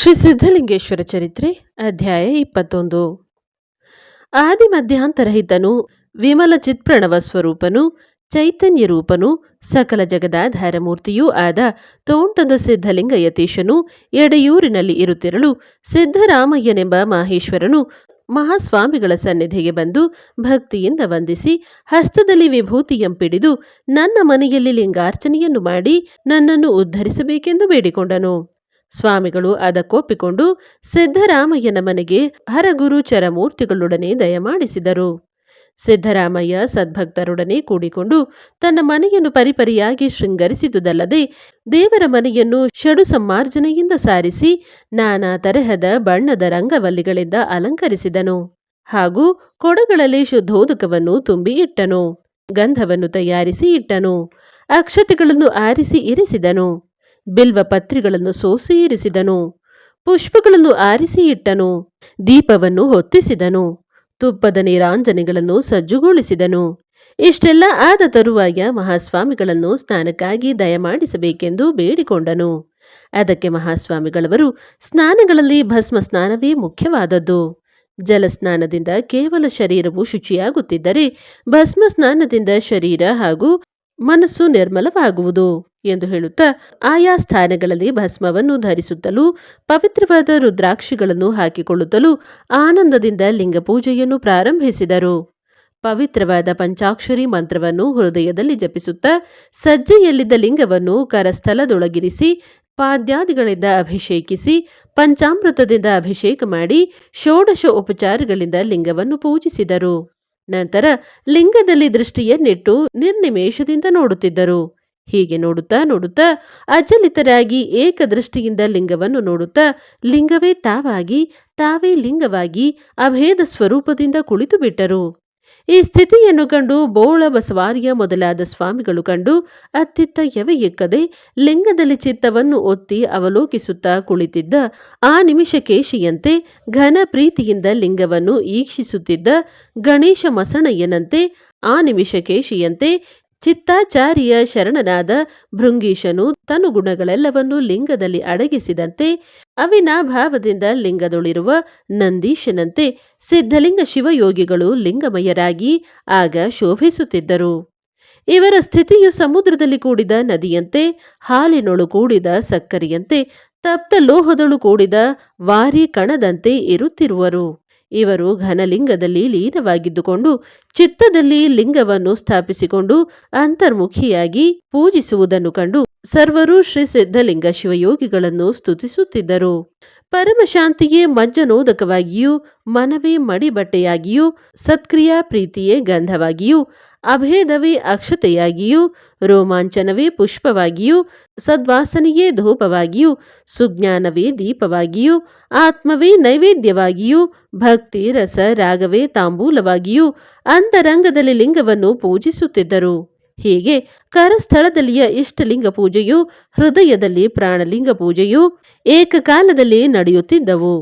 ಶ್ರೀ ಸಿದ್ಧಲಿಂಗೇಶ್ವರ ಚರಿತ್ರೆ, ಅಧ್ಯಾಯ ಇಪ್ಪತ್ತೊಂದು. ಆದಿ ಮಧ್ಯಾಂತರಹಿತನು, ವಿಮಲ ಚಿತ್ಪ್ರಣವ ಸ್ವರೂಪನು, ಚೈತನ್ಯ ರೂಪನು, ಸಕಲ ಜಗದಾಧಾರ ಮೂರ್ತಿಯೂ ಆದ ತೋಂಟದ ಸಿದ್ಧಲಿಂಗ ಯತೀಶನು, ಎಡೆಯೂರಿನಲ್ಲಿ ಇರುತ್ತಿರಲು ಸಿದ್ಧರಾಮಯ್ಯನೆಂಬ ಮಹೇಶ್ವರನು ಮಹಾಸ್ವಾಮಿಗಳ ಸನ್ನಿಧಿಗೆ ಬಂದು ಭಕ್ತಿಯಿಂದ ವಂದಿಸಿ ಹಸ್ತದಲ್ಲಿ ವಿಭೂತಿಯಂ ಪಿಡಿದು ನನ್ನ ಮನೆಯಲ್ಲಿ ಲಿಂಗಾರ್ಚನೆಯನ್ನು ಮಾಡಿ ನನ್ನನ್ನು ಉದ್ಧರಿಸಬೇಕೆಂದು ಬೇಡಿಕೊಂಡನು. ಸ್ವಾಮಿಗಳು ಅದಕ್ಕೊಪ್ಪಿಕೊಂಡು ಸಿದ್ದರಾಮಯ್ಯನ ಮನೆಗೆ ಹರಗುರು ಚರಮೂರ್ತಿಗಳೊಡನೆ ದಯಮಾಡಿಸಿದರು ಸಿದ್ದರಾಮಯ್ಯ ಸದ್ಭಕ್ತರೊಡನೆ ಕೂಡಿಕೊಂಡು ತನ್ನ ಮನೆಯನ್ನು ಪರಿಪರಿಯಾಗಿ ಶೃಂಗರಿಸಿದುದಲ್ಲದೆ ದೇವರ ಮನೆಯನ್ನು ಷಡು ಸಮ್ಮಾರ್ಜನೆಯಿಂದ ಸಾರಿಸಿ ನಾನಾ ತರಹದ ಬಣ್ಣದ ರಂಗವಲ್ಲಿಗಳಿಂದ ಅಲಂಕರಿಸಿದನು ಹಾಗೂ ಕೊಡಗಳಲ್ಲಿ ಶುದ್ಧೋದಕವನ್ನು ತುಂಬಿ ಇಟ್ಟನು, ಗಂಧವನ್ನು ತಯಾರಿಸಿ ಇಟ್ಟನು, ಅಕ್ಷತೆಗಳನ್ನು ಆರಿಸಿ ಇರಿಸಿದನು. ಬಿಲ್ವ ಪತ್ರಿಗಳನ್ನು ಸೋಸಿ ಇರಿಸಿದನು ಪುಷ್ಪಗಳನ್ನು ಆರಿಸಿ ಇಟ್ಟನು. ದೀಪವನ್ನು ಹೊತ್ತಿಸಿದನು. ತುಪ್ಪದ ನೀರಾಂಜನೆಗಳನ್ನು ಸಜ್ಜುಗೊಳಿಸಿದನು. ಇಷ್ಟೆಲ್ಲ ಆದ ತರುವಾಯ ಮಹಾಸ್ವಾಮಿಗಳನ್ನು ಸ್ನಾನಕ್ಕಾಗಿ ದಯಮಾಡಿಸಬೇಕೆಂದು ಬೇಡಿಕೊಂಡನು. ಅದಕ್ಕೆ ಮಹಾಸ್ವಾಮಿಗಳವರು ಸ್ನಾನಗಳಲ್ಲಿ ಭಸ್ಮ ಸ್ನಾನವೇ ಮುಖ್ಯವಾದದ್ದು. ಜಲಸ್ನಾನದಿಂದ ಕೇವಲ ಶರೀರವು ಶುಚಿಯಾಗುತ್ತಿದ್ದರೆ ಭಸ್ಮ ಸ್ನಾನದಿಂದ ಶರೀರ ಹಾಗೂ ಮನಸ್ಸು ನಿರ್ಮಲವಾಗುವುದು. ಎಂದು ಹೇಳುತ್ತಾ, ಆಯಾ ಸ್ಥಾನಗಳಲ್ಲಿ ಭಸ್ಮವನ್ನು ಧರಿಸುತ್ತಲೂ, ಪವಿತ್ರವಾದ ರುದ್ರಾಕ್ಷಿಗಳನ್ನು ಹಾಕಿಕೊಳ್ಳುತ್ತಲೂ ಆನಂದದಿಂದ ಲಿಂಗ ಪೂಜೆಯನ್ನು ಪ್ರಾರಂಭಿಸಿದರು. ಪವಿತ್ರವಾದ ಪಂಚಾಕ್ಷರಿ ಮಂತ್ರವನ್ನು ಹೃದಯದಲ್ಲಿ ಜಪಿಸುತ್ತಾ, ಸಜ್ಜೆಯಲ್ಲಿದ್ದ ಲಿಂಗವನ್ನು ಕರಸ್ಥಲದೊಳಗಿರಿಸಿ, ಪಾದ್ಯಾದಿಗಳಿಂದ ಅಭಿಷೇಕಿಸಿ, ಪಂಚಾಮೃತದಿಂದ ಅಭಿಷೇಕ ಮಾಡಿ, ಷೋಡಶ ಉಪಚಾರಗಳಿಂದ ಲಿಂಗವನ್ನು ಪೂಜಿಸಿದರು. ನಂತರ ಲಿಂಗದಲ್ಲಿ ದೃಷ್ಟಿಯನ್ನಿಟ್ಟು ನಿರ್ನಿಮೇಷದಿಂದ ನೋಡುತ್ತಿದ್ದರು. ಹೀಗೆ ನೋಡುತ್ತಾ ನೋಡುತ್ತಾ ಅಚಲಿತರಾಗಿ ಏಕದೃಷ್ಟಿಯಿಂದ ಲಿಂಗವನ್ನು ನೋಡುತ್ತಾ ಲಿಂಗವೇ ತಾವಾಗಿ, ತಾವೇ ಲಿಂಗವಾಗಿ ಅಭೇದ ಸ್ವರೂಪದಿಂದ ಕುಳಿತು ಬಿಟ್ಟರು. ಈ ಸ್ಥಿತಿಯನ್ನು ಕಂಡು ಬೋಳ ಬಸವಾರ್ಯ ಮೊದಲಾದ ಸ್ವಾಮಿಗಳು ಕಂಡು ಅತ್ತಿತ್ತ ಎವೆಯಿಕ್ಕದೆ ಲಿಂಗದಲ್ಲಿ ಚಿತ್ತವನ್ನು ಒತ್ತಿ ಅವಲೋಕಿಸುತ್ತಾ ಕುಳಿತಿದ್ದ ಆ ನಿಮಿಷ ಕೇಶಿಯಂತೆ ಘನ ಪ್ರೀತಿಯಿಂದ ಲಿಂಗವನ್ನು ಈಕ್ಷಿಸುತ್ತಿದ್ದ ಗಣೇಶ ಮಸಣಯ್ಯನಂತೆ ಆ ನಿಮಿಷ ಕೇಶಿಯಂತೆ ಚಿತ್ತಾಚಾರ್ಯ ಶರಣನಾದ ಭೃಂಗೀಶನು ತನು ಗುಣಗಳೆಲ್ಲವನ್ನೂ ಲಿಂಗದಲ್ಲಿ ಅಡಗಿಸಿದಂತೆ ಅವಿನಾಭಾವದಿಂದ ಲಿಂಗದೊಳಿರುವ ನಂದೀಶನಂತೆ ಸಿದ್ಧಲಿಂಗ ಶಿವಯೋಗಿಗಳು ಲಿಂಗಮಯರಾಗಿ ಆಗ ಶೋಭಿಸುತ್ತಿದ್ದರು. ಇವರ ಸ್ಥಿತಿಯು ಸಮುದ್ರದಲ್ಲಿ ಕೂಡಿದ ನದಿಯಂತೆ, ಹಾಲಿನೊಳು ಕೂಡಿದ ಸಕ್ಕರೆಯಂತೆ, ತಪ್ತ ಲೋಹದೊಳು ಕೂಡಿದ ವಾರಿ ಕಣದಂತೆ ಇರುತ್ತಿರುವರು. ಇವರು ಘನಲಿಂಗದಲ್ಲಿ ಲೀನವಾಗಿದ್ದುಕೊಂಡು ಚಿತ್ತದಲ್ಲಿ ಲಿಂಗವನ್ನು ಸ್ಥಾಪಿಸಿಕೊಂಡು ಅಂತರ್ಮುಖಿಯಾಗಿ ಪೂಜಿಸುವುದನ್ನು ಕಂಡು ಸರ್ವರು ಶ್ರೀ ಸಿದ್ಧಲಿಂಗ ಶಿವಯೋಗಿಗಳನ್ನು ಸ್ತುತಿಸುತ್ತಿದ್ದರು. ಪರಮಶಾಂತಿಯೇ ಮಜ್ಜನೋದಕವಾಗಿಯೂ ಮನವೇ ಮಡಿಬಟ್ಟೆಯಾಗಿಯೂ, ಸತ್ಕ್ರಿಯಾ ಪ್ರೀತಿಯೇ ಗಂಧವಾಗಿಯೂ, ಅಭೇದವೇ ಅಕ್ಷತೆಯಾಗಿಯೂ, ರೋಮಾಂಚನವೇ ಪುಷ್ಪವಾಗಿಯೂ, ಸದ್ವಾಸನೆಯೇ ಧೂಪವಾಗಿಯೂ, ಸುಜ್ಞಾನವೇ ದೀಪವಾಗಿಯೂ, ಆತ್ಮವೇ ನೈವೇದ್ಯವಾಗಿಯೂ, ಭಕ್ತಿ ರಸ ರಾಗವೇ ತಾಂಬೂಲವಾಗಿಯೂ, ಅಂತರಂಗದಲ್ಲಿ ಲಿಂಗವನ್ನು ಪೂಜಿಸುತ್ತಿದ್ದರು. ಹೀಗೆ? ಕರಸ್ಥಳದಲ್ಲಿಯ ಇಷ್ಟಲಿಂಗ ಪೂಜೆಯು ಹೃದಯದಲ್ಲಿ ಪ್ರಾಣಲಿಂಗ ಪೂಜೆಯು ಏಕಕಾಲದಲ್ಲಿ ನಡೆಯುತ್ತಿದ್ದವು.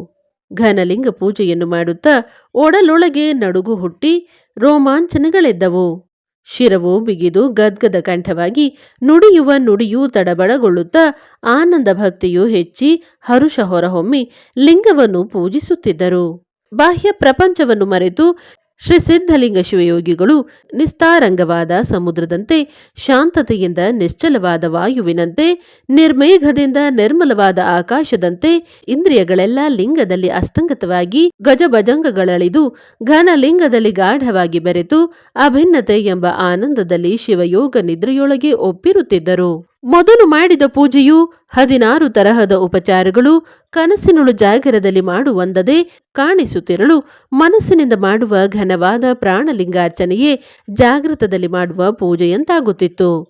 ಘನಲಿಂಗ ಪೂಜೆಯನ್ನು ಮಾಡುತ್ತಾ ಒಡಲೊಳಗೆ ನಡುಗು ಹುಟ್ಟಿ ರೋಮಾಂಚನಗಳೆದ್ದವು. ಶಿರವು ಬಿಗಿದು ಗದ್ಗದ ಕಂಠವಾಗಿ ನುಡಿಯುವ ನುಡಿಯೂ ತಡಬಡಗೊಳ್ಳುತ್ತಾ ಆನಂದ ಭಕ್ತಿಯು ಹೆಚ್ಚಿ ಹರುಷ ಹೊರಹೊಮ್ಮಿ ಲಿಂಗವನ್ನು ಪೂಜಿಸುತ್ತಿದ್ದರು. ಬಾಹ್ಯ ಪ್ರಪಂಚವನ್ನು ಮರೆತು ಶ್ರೀ ಸಿದ್ಧಲಿಂಗ ಶಿವಯೋಗಿಗಳು ನಿಸ್ತಾರಂಗವಾದ ಸಮುದ್ರದಂತೆ, ಶಾಂತತೆಯಿಂದ ನಿಶ್ಚಲವಾದ ವಾಯುವಿನಂತೆ, ನಿರ್ಮೇಘದಿಂದ ನಿರ್ಮಲವಾದ ಆಕಾಶದಂತೆ, ಇಂದ್ರಿಯಗಳೆಲ್ಲ ಲಿಂಗದಲ್ಲಿ ಅಸ್ತಂಗತವಾಗಿ ಗಜಭಜಂಗಗಳಳಿದು ಘನ ಲಿಂಗದಲ್ಲಿ ಗಾಢವಾಗಿ ಬೆರೆತು ಅಭಿನ್ನತೆ ಎಂಬ ಆನಂದದಲ್ಲಿ ಶಿವಯೋಗ ನಿದ್ರೆಯೊಳಗೆ ಒಪ್ಪಿರುತ್ತಿದ್ದರು. ಮೊದಲು ಮಾಡಿದ ಪೂಜೆಯು ಹದಿನಾರು ತರಹದ ಉಪಚಾರಗಳು ಕನಸಿನಳು ಜಾಗರದಲ್ಲಿ ಮಾಡುವಂದದೆ ಕಾಣಿಸುತ್ತಿರಲು ಮನಸ್ಸಿನಿಂದ ಮಾಡುವ ಘನವಾದ ಪ್ರಾಣಲಿಂಗಾರ್ಚನೆಯೇ ಜಾಗೃತದಲ್ಲಿ ಮಾಡುವ ಪೂಜೆಯಂತಾಗುತ್ತಿತ್ತು.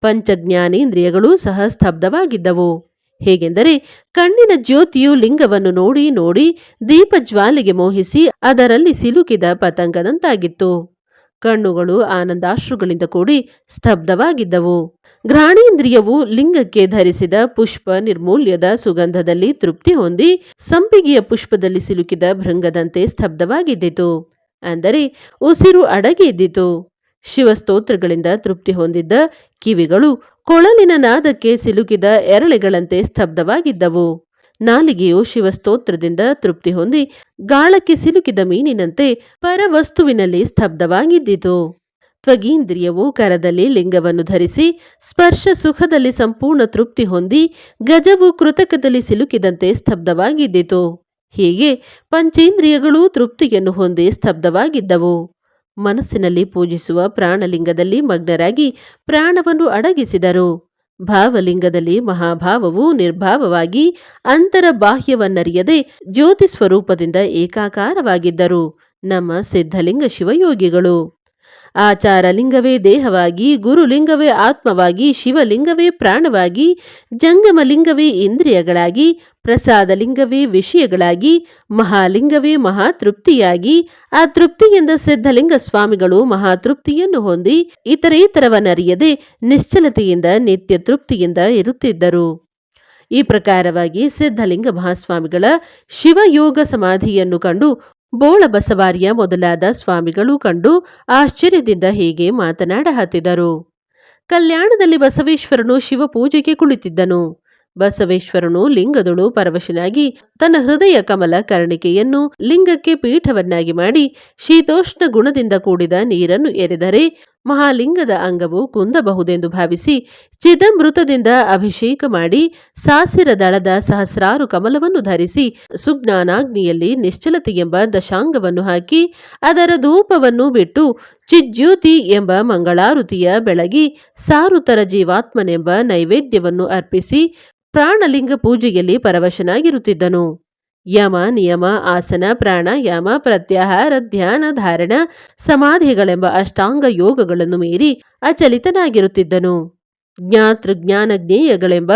ಪಂಚಜ್ಞಾನೇಂದ್ರಿಯಗಳು ಸಹ ಸ್ತಬ್ಧವಾಗಿದ್ದವು. ಹೇಗೆಂದರೆ ಕಣ್ಣಿನ ಜ್ಯೋತಿಯು ಲಿಂಗವನ್ನು ನೋಡಿ ನೋಡಿ ದೀಪಜ್ವಾಲೆಗೆ ಮೋಹಿಸಿ ಅದರಲ್ಲಿ ಸಿಲುಕಿದ ಪತಂಗದಂತಾಗಿತ್ತು. ಕಣ್ಣುಗಳು ಆನಂದಾಶ್ರುಗಳಿಂದ ಕೂಡಿ ಸ್ತಬ್ಧವಾಗಿದ್ದವು. ಘ್ರಾಣೇಂದ್ರಿಯವು ಲಿಂಗಕ್ಕೆ ಧರಿಸಿದ ಪುಷ್ಪ ನಿರ್ಮೂಲ್ಯದ ಸುಗಂಧದಲ್ಲಿ ತೃಪ್ತಿ ಹೊಂದಿ ಸಂಪಿಗೆಯ ಪುಷ್ಪದಲ್ಲಿ ಸಿಲುಕಿದ ಭೃಂಗದಂತೆ ಸ್ತಬ್ಧವಾಗಿದ್ದಿತು. ಅಂದರೆ ಉಸಿರು ಅಡಗಿದ್ದಿತು ಶಿವಸ್ತೋತ್ರಗಳಿಂದ ತೃಪ್ತಿ ಹೊಂದಿದ್ದ ಕಿವಿಗಳು ಕೊಳಲಿನ ನಾದಕ್ಕೆ ಸಿಲುಕಿದ ಎರಳೆಗಳಂತೆ ಸ್ತಬ್ಧವಾಗಿದ್ದವು. ನಾಲಿಗೆಯು ಶಿವಸ್ತೋತ್ರದಿಂದ ತೃಪ್ತಿ ಹೊಂದಿ ಗಾಳಕ್ಕೆ ಸಿಲುಕಿದ ಮೀನಿನಂತೆ ಪರವಸ್ತುವಿನಲ್ಲಿ ಸ್ತಬ್ಧವಾಗಿದ್ದಿತು. ತ್ವಗೀಂದ್ರಿಯವು ಕರದಲ್ಲಿ ಲಿಂಗವನ್ನು ಧರಿಸಿ ಸ್ಪರ್ಶ ಸುಖದಲ್ಲಿ ಸಂಪೂರ್ಣ ತೃಪ್ತಿ ಹೊಂದಿ ಗಜವು ಕೃತಕದಲ್ಲಿ ಸಿಲುಕಿದಂತೆ ಸ್ತಬ್ಧವಾಗಿದ್ದಿತು. ಹೀಗೆ ಪಂಚೇಂದ್ರಿಯಗಳೂ ತೃಪ್ತಿಯನ್ನು ಹೊಂದಿ ಸ್ತಬ್ಧವಾಗಿದ್ದವು. ಮನಸ್ಸಿನಲ್ಲಿ ಪೂಜಿಸುವ ಪ್ರಾಣಲಿಂಗದಲ್ಲಿ ಮಗ್ನರಾಗಿ ಪ್ರಾಣವನ್ನು ಅಡಗಿಸಿದರು. ಭಾವಲಿಂಗದಲ್ಲಿ ಮಹಾಭಾವವು ನಿರ್ಭಾವವಾಗಿ ಅಂತರ ಬಾಹ್ಯವನ್ನರಿಯದೆ ಜ್ಯೋತಿ ಸ್ವರೂಪದಿಂದ ಏಕಾಕಾರವಾಗಿದ್ದರು. ನಮ್ಮ ಸಿದ್ಧಲಿಂಗ ಶಿವಯೋಗಿಗಳು. ಆಚಾರಲಿಂಗವೇ ದೇಹವಾಗಿ ಗುರುಲಿಂಗವೇ ಆತ್ಮವಾಗಿ ಶಿವಲಿಂಗವೇ ಪ್ರಾಣವಾಗಿ ಜಂಗಮಲಿಂಗವೇ ಇಂದ್ರಿಯಗಳಾಗಿ ಪ್ರಸಾದಲಿಂಗವೇ ವಿಷಯಗಳಾಗಿ, ಮಹಾಲಿಂಗವೇ ಮಹಾತೃಪ್ತಿಯಾಗಿ ಆ ತೃಪ್ತಿಯಿಂದ ಸಿದ್ಧಲಿಂಗ ಸ್ವಾಮಿಗಳು ಮಹಾತೃಪ್ತಿಯನ್ನು ಹೊಂದಿ ಇತರೇತರವನ್ನರಿಯದೆ ನಿಶ್ಚಲತೆಯಿಂದ ನಿತ್ಯ ತೃಪ್ತಿಯಿಂದ ಇರುತ್ತಿದ್ದರು. ಈ ಪ್ರಕಾರವಾಗಿ ಸಿದ್ಧಲಿಂಗ ಮಹಾಸ್ವಾಮಿಗಳ ಶಿವಯೋಗ ಸಮಾಧಿಯನ್ನು ಕಂಡು ಬೋಳ ಬಸವಾರ್ಯ ಮೊದಲಾದ ಸ್ವಾಮಿಗಳು ಕಂಡು ಆಶ್ಚರ್ಯದಿಂದ ಹೀಗೆ ಮಾತನಾಡಹತ್ತಿದರು. ಕಲ್ಯಾಣದಲ್ಲಿ ಬಸವೇಶ್ವರನು ಶಿವಪೂಜೆಗೆ ಕುಳಿತಿದ್ದನು. ಬಸವೇಶ್ವರನು ಲಿಂಗದೊಳು ಪರವಶನಾಗಿ ತನ್ನ ಹೃದಯ ಕಮಲ ಕರ್ಣಿಕೆಯನ್ನು ಲಿಂಗಕ್ಕೆ ಪೀಠವನ್ನಾಗಿ ಮಾಡಿ ಶೀತೋಷ್ಣ ಗುಣದಿಂದ ಕೂಡಿದ ನೀರನ್ನು ಎರೆದರೆ ಮಹಾಲಿಂಗದ ಅಂಗವು ಕುಂದಬಹುದೆಂದು ಭಾವಿಸಿ ಚಿದಂಬೃತದಿಂದ ಅಭಿಷೇಕ ಮಾಡಿ ಸಾಸಿರ ದಳದ ಸಹಸ್ರಾರು ಕಮಲವನ್ನು ಧರಿಸಿ ಸುಜ್ಞಾನಾಗ್ನಿಯಲ್ಲಿ ನಿಶ್ಚಲತೆ ಎಂಬ ದಶಾಂಗವನ್ನು ಹಾಕಿ ಅದರ ಧೂಪವನ್ನು ಬಿಟ್ಟು ಚಿಜ್ಯೋತಿ ಎಂಬ ಮಂಗಳಾರುತಿಯ ಬೆಳಗಿ ಸಾರುತರ ಜೀವಾತ್ಮನೆಂಬ ನೈವೇದ್ಯವನ್ನು ಅರ್ಪಿಸಿ ಪ್ರಾಣಲಿಂಗ ಪೂಜೆಯಲ್ಲಿ ಪರವಶನಾಗಿರುತ್ತಿದ್ದನು. ಯಮ, ನಿಯಮ, ಆಸನ, ಪ್ರಾಣಾಯಾಮ, ಪ್ರತ್ಯಾಹಾರ, ಧ್ಯಾನ, ಧಾರಣ, ಸಮಾಧಿಗಳೆಂಬ ಅಷ್ಟಾಂಗ ಯೋಗಗಳನ್ನು ಮೀರಿ ಅಚಲಿತನಾಗಿರುತ್ತಿದ್ದನು. ಜ್ಞಾತೃಜ್ಞಾನ ಜ್ಞೇಯಗಳೆಂಬ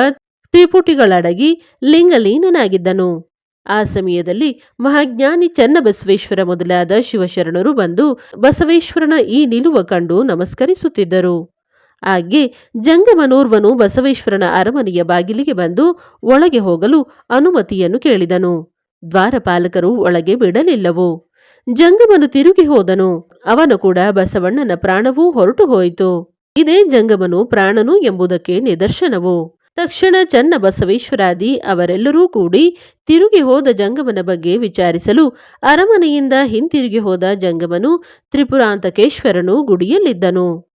ತ್ರಿಪುಟಿಗಳಡಗಿ ಲಿಂಗಲೀನನಾಗಿದ್ದನು. ಆ ಸಮಯದಲ್ಲಿ ಮಹಾಜ್ಞಾನಿ ಚನ್ನಬಸವೇಶ್ವರ ಮೊದಲಾದ ಶಿವಶರಣರು ಬಂದು ಬಸವೇಶ್ವರನ ಈ ನಿಲುವ ಕಂಡು ನಮಸ್ಕರಿಸುತ್ತಿದ್ದರು. ಹಾಗೆ ಜಂಗಮನೋರ್ವನು ಬಸವೇಶ್ವರನ ಅರಮನೆಯ ಬಾಗಿಲಿಗೆ ಬಂದು ಒಳಗೆ ಹೋಗಲು ಅನುಮತಿಯನ್ನು ಕೇಳಿದನು. ದ್ವಾರಪಾಲಕರು ಒಳಗೆ ಬಿಡಲಿಲ್ಲವು. ಜಂಗಮನು ತಿರುಗಿ ಹೋದನು. ಅವನು ಕೂಡ ಬಸವಣ್ಣನ ಪ್ರಾಣವೂ ಹೊರಟು ಹೋಯಿತು. ಇದೇ ಜಂಗಮನು ಪ್ರಾಣನು ಎಂಬುದಕ್ಕೆ ನಿದರ್ಶನವು. ತಕ್ಷಣ ಚನ್ನ ಬಸವೇಶ್ವರಾದಿ ಅವರೆಲ್ಲರೂ ಕೂಡಿ ತಿರುಗಿ ಹೋದ ಜಂಗಮನ ಬಗ್ಗೆ ವಿಚಾರಿಸಲು ಅರಮನೆಯಿಂದ ಹಿಂತಿರುಗಿ ಹೋದ ಜಂಗಮನು ತ್ರಿಪುರಾಂತಕೇಶ್ವರನು ಗುಡಿಯಲ್ಲಿದ್ದನು.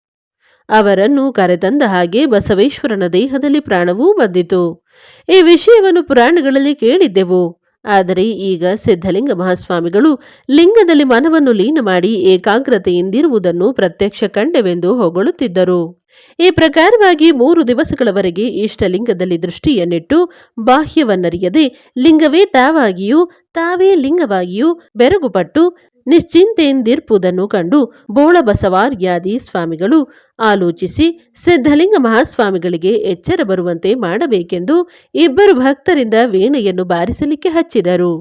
ಅವರನ್ನು ಕರೆತಂದ ಹಾಗೆ ಬಸವೇಶ್ವರನ ದೇಹದಲ್ಲಿ ಪ್ರಾಣವೂ ಬಂದಿತು. ಈ ವಿಷಯವನ್ನು ಪುರಾಣಗಳಲ್ಲಿ ಕೇಳಿದ್ದೆವು. ಆದರೆ ಈಗ ಸಿದ್ಧಲಿಂಗ ಮಹಾಸ್ವಾಮಿಗಳು ಲಿಂಗದಲ್ಲಿ ಮನವನ್ನು ಲೀನ ಮಾಡಿ ಏಕಾಗ್ರತೆಯಿಂದಿರುವುದನ್ನು ಪ್ರತ್ಯಕ್ಷ ಕಂಡೆವೆಂದು ಹೊಗಳುತ್ತಿದ್ದರು. ಈ ಪ್ರಕಾರವಾಗಿ ಮೂರು ದಿವಸಗಳವರೆಗೆ ಇಷ್ಟಲಿಂಗದಲ್ಲಿ ದೃಷ್ಟಿಯನ್ನಿಟ್ಟು ಬಾಹ್ಯವನ್ನರಿಯದೆ ಲಿಂಗವೇ ತಾವಾಗಿಯೂ, ತಾವೇ ಲಿಂಗವಾಗಿಯೂ ಬೆರಗುಪಟ್ಟು ನಿಶ್ಚಿಂತೆಯಿಂದಿರ್ಪುದನ್ನು ಕಂಡು ಬೋಳಬಸವಾರ್ಯಾದಿ ಸ್ವಾಮಿಗಳು ಆಲೋಚಿಸಿ ಸಿದ್ಧಲಿಂಗ ಮಹಾಸ್ವಾಮಿಗಳಿಗೆ ಎಚ್ಚರ ಬರುವಂತೆ ಮಾಡಬೇಕೆಂದು ಇಬ್ಬರು ಭಕ್ತರಿಂದ ವೀಣೆಯನ್ನು ಬಾರಿಸಲಿಕ್ಕೆ ಹಚ್ಚಿದರು.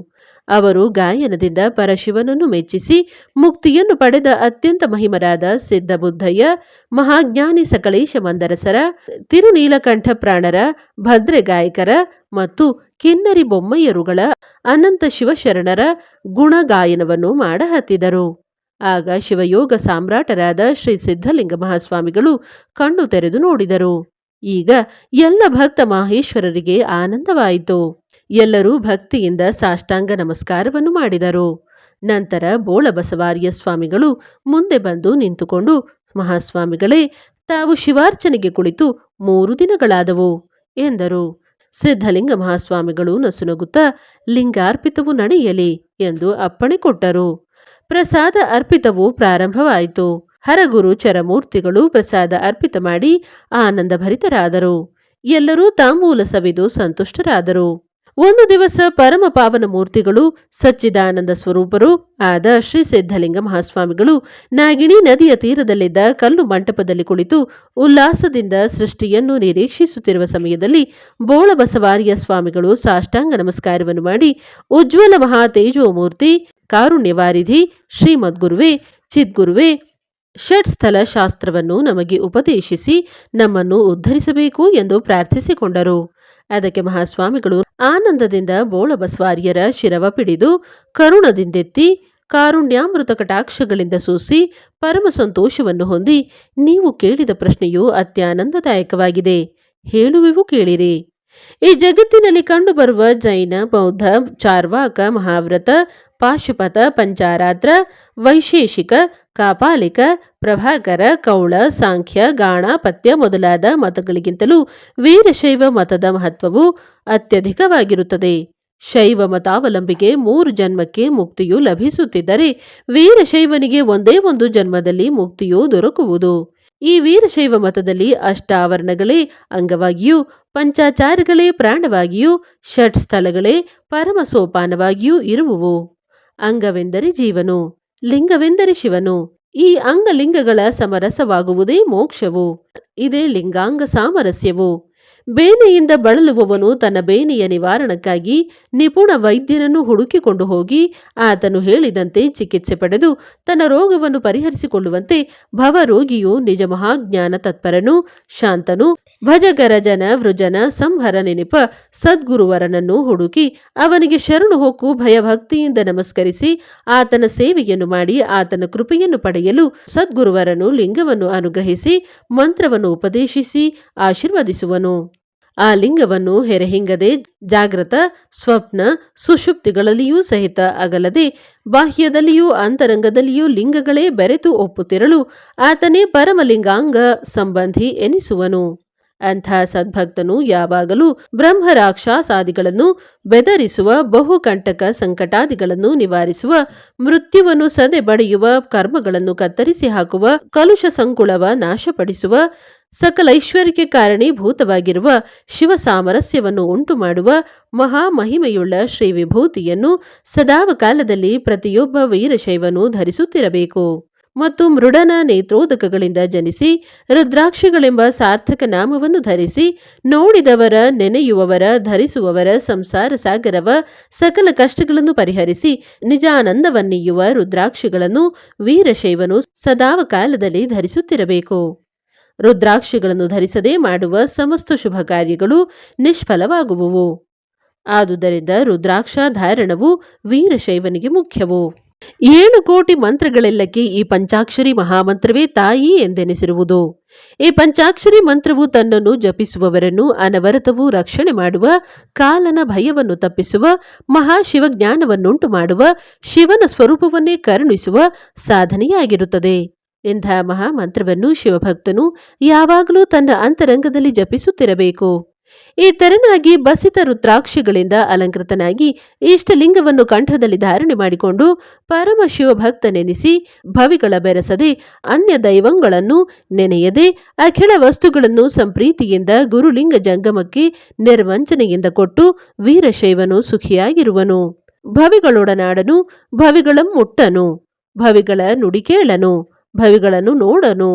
ಅವರು ಗಾಯನದಿಂದ ಪರಶಿವನನ್ನು ಮೆಚ್ಚಿಸಿ ಮುಕ್ತಿಯನ್ನು ಪಡೆದ ಅತ್ಯಂತ ಮಹಿಮರಾದ ಸಿದ್ಧಬುದ್ಧಯ್ಯ, ಮಹಾಜ್ಞಾನಿ ಸಕಲೇಶ ಮಂದರಸರ, ತಿರುನೀಲಕಂಠ ಪ್ರಾಣರ, ಭದ್ರೆ ಗಾಯಕರ ಮತ್ತು ಕಿನ್ನರಿ ಬೊಮ್ಮಯ್ಯರುಗಳ ಅನಂತ ಶಿವಶರಣರ ಗುಣಗಾಯನವನ್ನು ಮಾಡಹತ್ತಿದರು. ಆಗ ಶಿವಯೋಗ ಸಾಮ್ರಾಟರಾದ ಶ್ರೀ ಸಿದ್ಧಲಿಂಗ ಮಹಾಸ್ವಾಮಿಗಳು ಕಣ್ಣು ತೆರೆದು ನೋಡಿದರು. ಈಗ ಎಲ್ಲ ಭಕ್ತ ಮಹೇಶ್ವರರಿಗೆ ಆನಂದವಾಯಿತು. ಎಲ್ಲರೂ ಭಕ್ತಿಯಿಂದ ಸಾಷ್ಟಾಂಗ ನಮಸ್ಕಾರವನ್ನು ಮಾಡಿದರು. ನಂತರ ಬೋಳಬಸವಾರ್ಯ ಸ್ವಾಮಿಗಳು ಮುಂದೆ ಬಂದು ನಿಂತುಕೊಂಡು ಮಹಾಸ್ವಾಮಿಗಳೇ, ತಾವು ಶಿವಾರ್ಚನೆಗೆ ಕುಳಿತು ಮೂರು ದಿನಗಳಾದವು ಎಂದರು. ಸಿದ್ಧಲಿಂಗ ಮಹಾಸ್ವಾಮಿಗಳು ನಸುನಗುತ್ತಾ, ಲಿಂಗಾರ್ಪಿತವು ನಡೆಯಲಿ ಎಂದು ಅಪ್ಪಣೆ ಕೊಟ್ಟರು. ಪ್ರಸಾದ ಅರ್ಪಿತವು ಪ್ರಾರಂಭವಾಯಿತು. ಹರಗುರು ಚರಮೂರ್ತಿಗಳು ಪ್ರಸಾದ ಅರ್ಪಿತ ಮಾಡಿ ಆನಂದ ಭರಿತರಾದರು ಎಲ್ಲರೂ ತಾಂಬೂಲ ಸವಿದು ಸಂತುಷ್ಟರಾದರು. ಒಂದು ದಿವಸ ಪರಮ ಪಾವನ ಮೂರ್ತಿಗಳು ಸಚ್ಚಿದಾನಂದ ಸ್ವರೂಪರು ಆದ ಶ್ರೀ ಸಿದ್ಧಲಿಂಗ ಮಹಾಸ್ವಾಮಿಗಳು ನಾಗಿಣಿ ನದಿಯ ತೀರದಲ್ಲಿದ್ದ ಕಲ್ಲು ಮಂಟಪದಲ್ಲಿ ಕುಳಿತು ಉಲ್ಲಾಸದಿಂದ ಸೃಷ್ಟಿಯನ್ನು ನಿರೀಕ್ಷಿಸುತ್ತಿರುವ ಸಮಯದಲ್ಲಿ ಬೋಳಬಸವಾರಿಯ ಸ್ವಾಮಿಗಳು ಸಾಷ್ಟಾಂಗ ನಮಸ್ಕಾರವನ್ನು ಮಾಡಿ ಉಜ್ವಲ ಮಹಾ ತೇಜೋಮೂರ್ತಿ ಕಾರುಣ್ಯವಾರಿಧಿ ಚಿದ್ಗುರುವೆ, ಷಟ್ ಸ್ಥಳ ಶಾಸ್ತ್ರವನ್ನು ನಮಗೆ ಉಪದೇಶಿಸಿ ನಮ್ಮನ್ನು ಉದ್ಧರಿಸಬೇಕು ಎಂದು ಪ್ರಾರ್ಥಿಸಿಕೊಂಡರು. ಅದಕ್ಕೆ ಮಹಾಸ್ವಾಮಿಗಳು ಆನಂದದಿಂದ ಬೋಳಬಸ್ವಾರ್ಯರ ಶಿರವ ಪಿಡಿದು ಕರುಣದಿಂದೆತ್ತಿ ಕಾರುಣ್ಯಾಮೃತ ಕಟಾಕ್ಷಗಳಿಂದ ಸೂಸಿ ಪರಮ ಸಂತೋಷವನ್ನು ಹೊಂದಿ ನೀವು ಕೇಳಿದ ಪ್ರಶ್ನೆಯು ಅತ್ಯಾನಂದದಾಯಕವಾಗಿದೆ. ಹೇಳುವೆವು ಕೇಳಿರಿ. ಈ ಜಗತ್ತಿನಲ್ಲಿ ಕಂಡುಬರುವ ಜೈನ, ಬೌದ್ಧ, ಚಾರ್ವಾಕ, ಮಹಾವ್ರತ, ಪಾಶುಪತ, ಪಂಚಾರಾತ್ರ, ವೈಶೇಷಿಕ, ಕಾಪಾಲಿಕ, ಪ್ರಭಾಕರ, ಕೌಳ, ಸಾಂಖ್ಯ, ಗಾಣ, ಪತ್ಯ ಮೊದಲಾದ ಮತಗಳಿಗಿಂತಲೂ ವೀರಶೈವ ಮತದ ಮಹತ್ವವು ಅತ್ಯಧಿಕವಾಗಿರುತ್ತದೆ. ಶೈವ ಮತಾವಲಂಬಿಗೆ ಮೂರು ಜನ್ಮಕ್ಕೆ ಮುಕ್ತಿಯು ಲಭಿಸುತ್ತಿದ್ದರೆ ವೀರಶೈವನಿಗೆ ಒಂದೇ ಒಂದು ಜನ್ಮದಲ್ಲಿ ಮುಕ್ತಿಯು ದೊರಕುವುದು. ಈ ವೀರಶೈವ ಮತದಲ್ಲಿ ಅಷ್ಟಾವರಣಗಳೇ, ಅಂಗವಾಗಿಯೂ, ಪಂಚಾಚಾರಗಳೇ, ಪ್ರಾಣವಾಗಿಯೂ, ಷಟ್ ಸ್ಥಳಗಳೇ, ಪರಮ ಸೋಪಾನವಾಗಿಯೂ ಇರುವುವು. ಅಂಗವೆಂದರೆ ಜೀವನು, ಲಿಂಗವೆಂದರೆ ಶಿವನು. ಈ ಅಂಗಲಿಂಗಗಳ ಸಮರಸವಾಗುವುದೇ ಮೋಕ್ಷವು. ಇದೇ ಲಿಂಗಾಂಗ ಸಾಮರಸ್ಯವು. ಬೇನೆಯಿಂದ ಬಳಲುವವನು ತನ್ನ ಬೇನೆಯ ನಿವಾರಣಕ್ಕಾಗಿ ನಿಪುಣ ವೈದ್ಯನನ್ನು ಹುಡುಕಿಕೊಂಡು ಹೋಗಿ ಆತನು ಹೇಳಿದಂತೆ ಚಿಕಿತ್ಸೆ ಪಡೆದು ತನ್ನ ರೋಗವನ್ನು ಪರಿಹರಿಸಿಕೊಳ್ಳುವಂತೆ ಭವರೋಗಿಯು ನಿಜ ಮಹಾಜ್ಞಾನ ತತ್ಪರನು, ಶಾಂತನು, ಭಜಗರಜನ, ವೃಜನ, ಸಂಹರ ನೆನಪ, ಸದ್ಗುರುವರನನ್ನು ಹುಡುಕಿ ಅವನಿಗೆ ಶರಣು ಹೊಕ್ಕು ಭಯಭಕ್ತಿಯಿಂದ ನಮಸ್ಕರಿಸಿ ಆತನ ಸೇವೆಯನ್ನು ಮಾಡಿ ಆತನ ಕೃಪೆಯನ್ನು ಪಡೆಯಲು ಸದ್ಗುರುವರನು ಲಿಂಗವನ್ನು ಅನುಗ್ರಹಿಸಿ, ಮಂತ್ರವನ್ನು ಉಪದೇಶಿಸಿ ಆಶೀರ್ವದಿಸುವನು. ಆ ಲಿಂಗವನ್ನು ಹೆರೆಹಿಂಗದೆ ಜಾಗೃತ ಸ್ವಪ್ನ, ಸುಷುಪ್ತಿಗಳಲ್ಲಿಯೂ ಸಹಿತ ಅಗಲದೆ, ಬಾಹ್ಯದಲ್ಲಿಯೂ ಅಂತರಂಗದಲ್ಲಿಯೂ ಲಿಂಗಗಳೇ ಬೆರೆತು ಒಪ್ಪುತ್ತಿರಲು ಆತನೇ ಪರಮಲಿಂಗಾಂಗ ಸಂಬಂಧಿ ಎನಿಸುವನು. ಅಂಥ ಸದ್ಭಕ್ತನು ಯಾವಾಗಲೂ ಬ್ರಹ್ಮ ರಾಕ್ಷಸಾದಿಗಳನ್ನು ಬೆದರಿಸುವ, ಬಹುಕಂಟಕ ಸಂಕಟಾದಿಗಳನ್ನು ನಿವಾರಿಸುವ, ಮೃತ್ಯುವನ್ನು ಸದೆ ಬಡಿಯುವ ಕರ್ಮಗಳನ್ನು ಕತ್ತರಿಸಿ ಹಾಕುವ, ಕಲುಷ ಸಂಕುಳವ ನಾಶಪಡಿಸುವ ಸಕಲ ಐಶ್ವರ್ಯಕ್ಕೆ ಕಾರಣೀಭೂತವಾಗಿರುವ ಶಿವ ಸಾಮರಸ್ಯವನ್ನು ಉಂಟು ಮಾಡುವ ಮಹಾಮಹಿಮೆಯುಳ್ಳ ಶ್ರೀ ವಿಭೂತಿಯನ್ನು ಸದಾವ ಕಾಲದಲ್ಲಿ ಪ್ರತಿಯೊಬ್ಬ ವೀರಶೈವನು ಧರಿಸುತ್ತಿರಬೇಕು. ಮತ್ತು ಮೃಡನ ನೇತ್ರೋದಕಗಳಿಂದ ಜನಿಸಿ, ರುದ್ರಾಕ್ಷಿಗಳೆಂಬ ಸಾರ್ಥಕ ನಾಮವನ್ನು ಧರಿಸಿ, ನೋಡಿದವರ, ನೆನೆಯುವವರ, ಧರಿಸುವವರ, ಸಂಸಾರ ಸಾಗರವ ಸಕಲ ಕಷ್ಟಗಳನ್ನು ಪರಿಹರಿಸಿ ನಿಜಾನಂದವನ್ನೀಯುವ ರುದ್ರಾಕ್ಷಿಗಳನ್ನು ವೀರಶೈವನು ಸದಾವ ಕಾಲದಲ್ಲಿ ಧರಿಸುತ್ತಿರಬೇಕು. ರುದ್ರಾಕ್ಷಿಗಳನ್ನು ಧರಿಸದೆ ಮಾಡುವ ಸಮಸ್ತ ಶುಭ ಕಾರ್ಯಗಳು ನಿಷ್ಫಲವಾಗುವುವು. ಆದುದರಿಂದ ರುದ್ರಾಕ್ಷ ಧಾರಣವು ವೀರಶೈವನಿಗೆ ಮುಖ್ಯವು. ಏಳು ಕೋಟಿ ಮಂತ್ರಗಳೆಲ್ಲಕ್ಕೆ ಈ ಪಂಚಾಕ್ಷರಿ ಮಹಾಮಂತ್ರವೇ ತಾಯಿ ಎಂದೆನಿಸಿರುವುದು. ಈ ಪಂಚಾಕ್ಷರಿ ಮಂತ್ರವು ತನ್ನನ್ನು ಜಪಿಸುವವರನ್ನು ಅನವರತವೂ ರಕ್ಷಣೆ ಮಾಡುವ, ಕಾಲನ ಭಯವನ್ನು ತಪ್ಪಿಸುವ ಮಹಾಶಿವಜ್ಞಾನವನ್ನುಂಟು ಮಾಡುವ ಶಿವನ ಸ್ವರೂಪವನ್ನೇ ಕರುಣಿಸುವ ಸಾಧನೆಯಾಗಿರುತ್ತದೆ. ಇಂಥ ಮಹಾಮಂತ್ರವನ್ನು ಶಿವಭಕ್ತನು ಯಾವಾಗಲೂ ತನ್ನ ಅಂತರಂಗದಲ್ಲಿ ಜಪಿಸುತ್ತಿರಬೇಕು? ಈ ತೆರನಾಗಿ ಬಸಿತ ರುದ್ರಾಕ್ಷಿಗಳಿಂದ ಅಲಂಕೃತನಾಗಿ ಇಷ್ಟಲಿಂಗವನ್ನು ಕಂಠದಲ್ಲಿ ಧಾರಣೆ ಮಾಡಿಕೊಂಡು ಪರಮ ಶಿವಭಕ್ತನೆನಿಸಿ ಭವಿಗಳ ಬೆರೆಸದೆ ಅನ್ಯ ದೈವಗಳನ್ನು ನೆನೆಯದೆ ಅಖಿಳ ವಸ್ತುಗಳನ್ನು ಸಂಪ್ರೀತಿಯಿಂದ ಗುರುಲಿಂಗ ಜಂಗಮಕ್ಕೆ ನಿರ್ವಂಚನೆಯಿಂದ ಕೊಟ್ಟು ವೀರಶೈವನು ಸುಖಿಯಾಗಿರುವನು. ಭವಿಗಳೊಡನಾಡನು ಭವಿಗಳ ಮುಟ್ಟನು ಭವಿಗಳ ನುಡಿ ಕೇಳನು ಭವಿಗಳನ್ನು ನೋಡನು,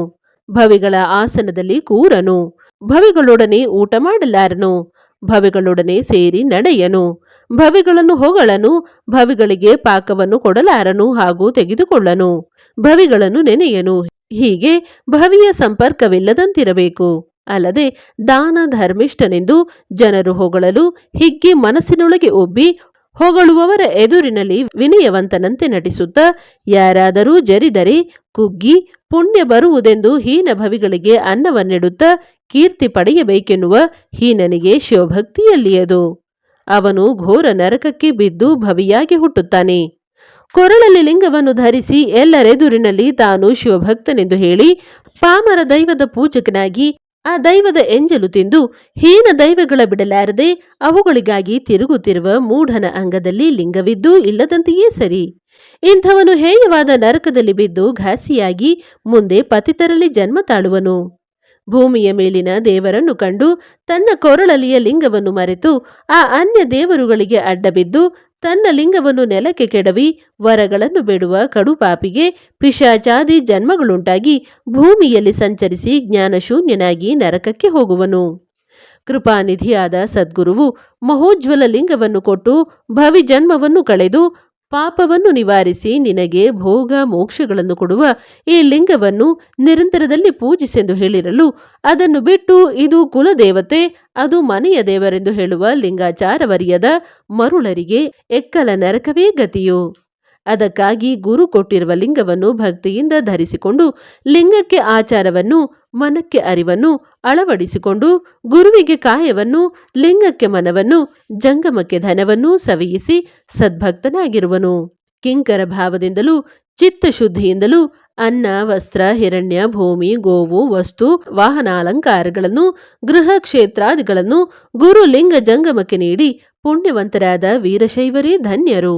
ಭವಿಗಳ ಆಸನದಲ್ಲಿ ಕೂರನು, ಭವಿಗಳೊಡನೆ ಊಟ ಮಾಡಲಾರನು, ಭವಿಗಳೊಡನೆ ಸೇರಿ ನಡೆಯನು, ಭವಿಗಳನ್ನು ಹೊಗಳನು, ಭವಿಗಳಿಗೆ ಪಾಕವನ್ನು ಕೊಡಲಾರನು ಹಾಗೂ ತೆಗೆದುಕೊಳ್ಳನು, ಭವಿಗಳನ್ನು ನೆನೆಯನು, ಹೀಗೆ ಭವಿಯ ಸಂಪರ್ಕವಿಲ್ಲದಂತಿರಬೇಕು. ಅಲ್ಲದೆ ದಾನ ಧರ್ಮಿಷ್ಠನೆಂದು ಜನರು ಹೊಗಳಲು ಹಿಗ್ಗಿ ಮನಸ್ಸಿನೊಳಗೆ ಒಬ್ಬಿ ಹೊಗಳುವವರ ಎದುರಿನಲ್ಲಿ ವಿನಯವಂತನಂತೆ ನಟಿಸುತ್ತ, ಯಾರಾದರೂ ಜರಿದರೆ ಕುಗ್ಗಿ ಪುಣ್ಯ ಬರುವುದೆಂದು ಹೀನ ಭವಿಗಳಿಗೆ ಅನ್ನವನ್ನಿಡುತ್ತಾ ಕೀರ್ತಿ ಪಡೆಯಬೇಕೆನ್ನುವ ಹೀನನಿಗೆ ಶಿವಭಕ್ತಿಯಲ್ಲಿಯದು ಅವನು ಘೋರ ನರಕಕ್ಕೆ ಬಿದ್ದು ಭವಿಯಾಗಿ ಹುಟ್ಟುತ್ತಾನೆ. ಕೊರಳಲ್ಲಿ ಲಿಂಗವನ್ನು ಧರಿಸಿ ಎಲ್ಲರೆದುರಿನಲ್ಲಿ ತಾನು ಶಿವಭಕ್ತನೆಂದು ಹೇಳಿ ಪಾಮರ ದೈವದ ಪೂಜಕನಾಗಿ ಆ ದೈವದ ಎಂಜಲು ತಿಂದು ಹೀನ ದೈವಗಳ ಬಿಡಲಾರದೆ ಅವುಗಳಿಗಾಗಿ ತಿರುಗುತ್ತಿರುವ ಮೂಢನ ಅಂಗದಲ್ಲಿ ಲಿಂಗವಿದ್ದೂ ಇಲ್ಲದಂತೆಯೇ ಸರಿ. ಇಂಥವನು ಹೇಯವಾದ ನರಕದಲ್ಲಿ ಬಿದ್ದು ಘಾಸಿಯಾಗಿ ಮುಂದೆ ಪತಿತರಲ್ಲಿ ಜನ್ಮ ತಾಳುವನು. ಭೂಮಿಯ ಮೇಲಿನ ದೇವರನ್ನು ಕಂಡು ತನ್ನ ಕೊರಳಲಿಯ ಲಿಂಗವನ್ನು ಮರೆತು ಆ ಅನ್ಯ ದೇವರುಗಳಿಗೆ ಅಡ್ಡಬಿದ್ದು ತನ್ನ ಲಿಂಗವನ್ನು ನೆಲಕ್ಕೆ ಕೆಡವಿ ವರಗಳನ್ನು ಬಿಡುವ ಕಡುಪಾಪಿಗೆ ಪಿಶಾಚಾದಿ ಜನ್ಮಗಳುಂಟಾಗಿ ಭೂಮಿಯಲ್ಲಿ ಸಂಚರಿಸಿ ಜ್ಞಾನಶೂನ್ಯನಾಗಿ ನರಕಕ್ಕೆ ಹೋಗುವನು. ಕೃಪಾನಿಧಿಯಾದ ಸದ್ಗುರುವು ಮಹೋಜ್ವಲ ಲಿಂಗವನ್ನು ಕೊಟ್ಟು ಭವಿ ಜನ್ಮವನ್ನು ಕಳೆದು ಪಾಪವನ್ನು ನಿವಾರಿಸಿ ನಿನಗೆ ಭೋಗ ಮೋಕ್ಷಗಳನ್ನು ಕೊಡುವ ಈ ಲಿಂಗವನ್ನು ನಿರಂತರದಲ್ಲಿ ಪೂಜಿಸೆಂದು ಹೇಳಿರಲು ಅದನ್ನು ಬಿಟ್ಟು ಇದು ಕುಲದೇವತೆ, ಅದು ಮನೆಯ ದೇವರೆಂದು ಹೇಳುವ ಲಿಂಗಾಚಾರವರಿಯದ ಮರುಳರಿಗೆ ಎಕ್ಕಲ ನರಕವೇ ಗತಿಯು. ಅದಕ್ಕಾಗಿ ಗುರು ಕೊಟ್ಟಿರುವ ಲಿಂಗವನ್ನು ಭಕ್ತಿಯಿಂದ ಧರಿಸಿಕೊಂಡು ಲಿಂಗಕ್ಕೆ ಆಚಾರವನ್ನು, ಮನಕ್ಕೆ ಅರಿವನ್ನು ಅಳವಡಿಸಿಕೊಂಡು ಗುರುವಿಗೆ ಕಾಯವನ್ನು, ಲಿಂಗಕ್ಕೆ ಮನವನ್ನು, ಜಂಗಮಕ್ಕೆ ಧನವನ್ನು ಸವಿಯಿಸಿ ಸದ್ಭಕ್ತನಾಗಿರುವನು. ಕಿಂಕರ ಭಾವದಿಂದಲೂ ಚಿತ್ತಶುದ್ಧಿಯಿಂದಲೂ ಅನ್ನ, ವಸ್ತ್ರ, ಹಿರಣ್ಯ, ಭೂಮಿ, ಗೋವು, ವಸ್ತು, ವಾಹನಾಲಂಕಾರಗಳನ್ನು ಗೃಹ ಕ್ಷೇತ್ರಾದಿಗಳನ್ನು ಗುರು ಲಿಂಗ ಜಂಗಮಕ್ಕೆ ನೀಡಿ ಪುಣ್ಯವಂತರಾದ ವೀರಶೈವರೇ ಧನ್ಯರು.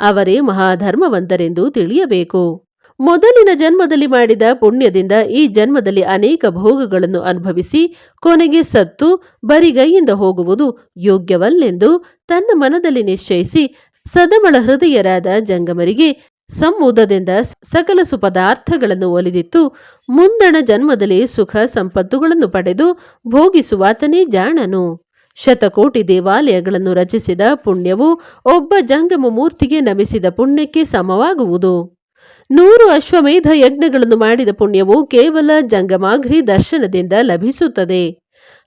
ಅವರೇ ಮಹಾಧರ್ಮವಂತರೆಂದು ತಿಳಿಯಬೇಕು. ಮೊದಲಿನ ಜನ್ಮದಲ್ಲಿ ಮಾಡಿದ ಪುಣ್ಯದಿಂದ ಈ ಜನ್ಮದಲ್ಲಿ ಅನೇಕ ಭೋಗಗಳನ್ನು ಅನುಭವಿಸಿ ಕೊನೆಗೆ ಸತ್ತು ಬರಿಗೈಯಿಂದ ಹೋಗುವುದು ಯೋಗ್ಯವಲ್ಲೆಂದು ತನ್ನ ಮನದಲ್ಲಿ ನಿಶ್ಚಯಿಸಿ ಸದಮಳ ಹೃದಯರಾದ ಜಂಗಮರಿಗೆ ಸಮುದದಿಂದ ಸಕಲ ಸುಪದಾರ್ಥಗಳನ್ನು ಒಲಿದಿತ್ತು. ಮುಂದಣ ಜನ್ಮದಲ್ಲಿ ಸುಖ ಸಂಪತ್ತುಗಳನ್ನು ಪಡೆದು ಭೋಗಿಸುವಾತನೇ ಜಾಣನು. ಶತಕೋಟಿ ದೇವಾಲಯಗಳನ್ನು ರಚಿಸಿದ ಪುಣ್ಯವು ಒಬ್ಬ ಜಂಗಮ ಮೂರ್ತಿಗೆ ನಮಿಸಿದ ಪುಣ್ಯಕ್ಕೆ ಸಮವಾಗುವುದು. ನೂರು ಅಶ್ವಮೇಧ ಯಜ್ಞಗಳನ್ನು ಮಾಡಿದ ಪುಣ್ಯವು ಕೇವಲ ಜಂಗಮಾಘ್ರಿ ದರ್ಶನದಿಂದ ಲಭಿಸುತ್ತದೆ.